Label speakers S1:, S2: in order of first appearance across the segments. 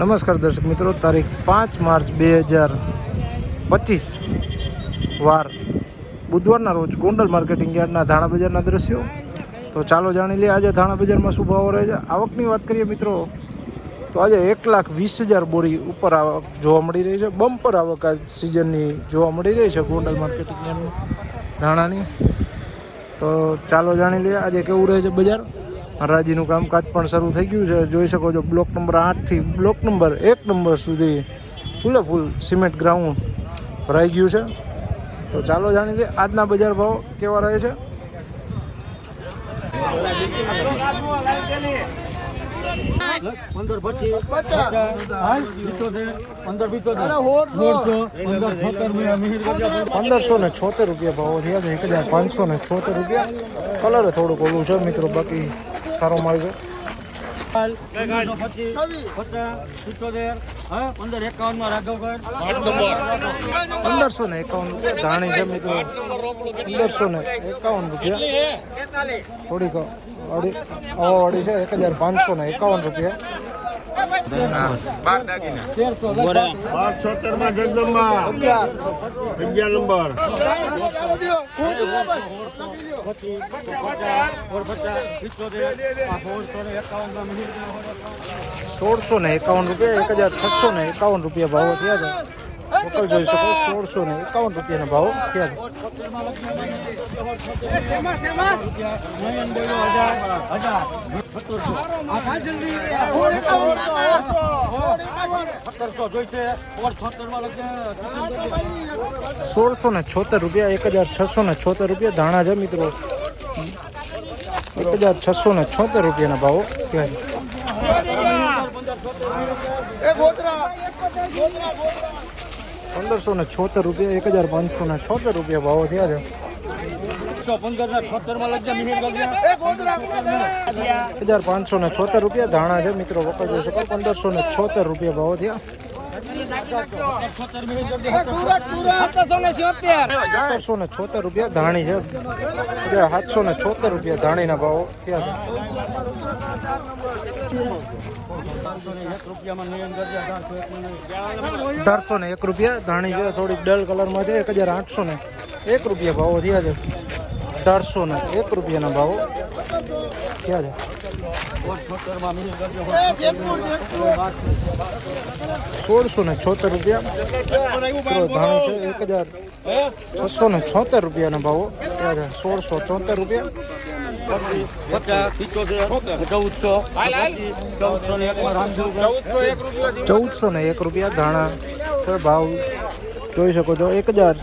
S1: નમસ્કાર દર્શક મિત્રો, તારીખ પાંચ માર્ચ બે હજાર પચીસ વાર બુધવારના રોજ ગોંડલ માર્કેટિંગ યાર્ડના ધાણા બજારના દ્રશ્યો. તો ચાલો જાણી લઈએ, આજે ધાણા બજારમાં શું ભાવ રહે છે? આવકની વાત કરીએ મિત્રો, તો આજે એક લાખ વીસ હજાર બોરી ઉપર આવક જોવા મળી રહી છે. બમ્પર આવક આ સિઝનની જોવા મળી રહી છે ગોંડલ માર્કેટિંગ યાર્ડની ધાણાની. તો ચાલો જાણી લઈએ, આજે કેવું રહે છે બજાર? હરાજીનું કામકાજ પણ શરૂ થઈ ગયું છે. જોઈ શકો છો, બ્લોક નંબર આઠથી બ્લોક નંબર એક નંબર સુધી ફૂલે ફૂલ સિમેન્ટ ગ્રાઉન્ડ ભરાઈ ગયું છે. તો ચાલો જાણી લઈએ, આજના બજાર ભાવ કેવા રહે છે?
S2: પંદર
S1: પંદરસો ને છોતેર રૂપિયા ભાવો થયા છે, એક હજાર પાંચસો ને છોતેર રૂપિયા. કલર થોડુંક ઓલું છે મિત્રો, બાકી સારો માલ છે? પંદરસો ને એકાવન રૂપિયા. ધાણી છે મિત્રો. પંદરસો ને એકાવન રૂપિયા. થોડીક અઢી અઢી છે, એક હજાર પાંચસો ને એકાવન રૂપિયા.
S3: બાર નંબર
S2: સોળસો ને એકાવન
S1: રૂપિયા, એક હજાર છસો ને એકાવન રૂપિયા ભાવો થયા છે. ટોટલ જોઈ શકો સોળસો ને એકાવન રૂપિયાના ભાવ.
S2: લખે
S1: સોળસો ને છોતેર રૂપિયા એક હજાર છસો ને છોતેર રૂપિયા. ધાણા છે મિત્રો. એક હજાર છસો ને છોતેર રૂપિયાના ભાવો. છે પંદરસો ને છોતેર રૂપિયા એક હજાર પાંચસો ને છોતેર રૂપિયા ભાવો થયા છે. હજાર પાંચસો ને છોતેર રૂપિયા ધાણા છે મિત્રો વખત જોઈ શકો પંદરસો ને છોતેર રૂપિયા ભાવો થયા.
S2: સત્તરસો ને
S1: છોતેર રૂપિયા ધાણી છે સાતસો ને છોતેર રૂપિયા ભાવો
S2: રૂપિયામાં નિયમ કરજે અઢારસો માં
S1: ને એક રૂપિયા, ધાણી છે થોડીક ડલ કલરમાં છે, એક હજાર આઠસો ને એક રૂપિયા ભાવો થયા છે. અઢારસો ને એક રૂપિયાના ભાવો. ક્યાં છે? સોળસો ને છોતેર રૂપિયા. મિત્રો છે એક હજાર. છસો ને છોતેર રૂપિયાના ભાવો. ક્યાં છે? સોળસો ચોતેર રૂપિયા.
S2: ચૌદસો. ને એક
S1: રૂપિયા ધાણા ભાવ. જોઈ શકો છો એક હજાર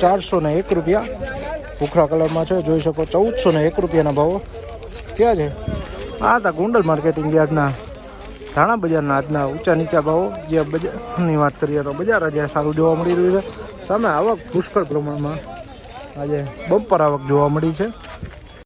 S1: ચારસો ને એક રૂપિયા. ભૂખરા કલરમાં છે, જોઈ શકો ચૌદસો ને એક રૂપિયાના ભાવો. થયા છે. આ હતા ગોંડલ માર્કેટિંગ યાર્ડના, ધાણા બજારના આજના ઊંચા નીચા ભાવો. જે બજારની વાત કરીએ તો બજાર આજે સારું જોવા મળી રહ્યું છે. સામે આવક પુષ્કળ પ્રમાણમાં આજે બમ્પર આવક જોવા મળી છે.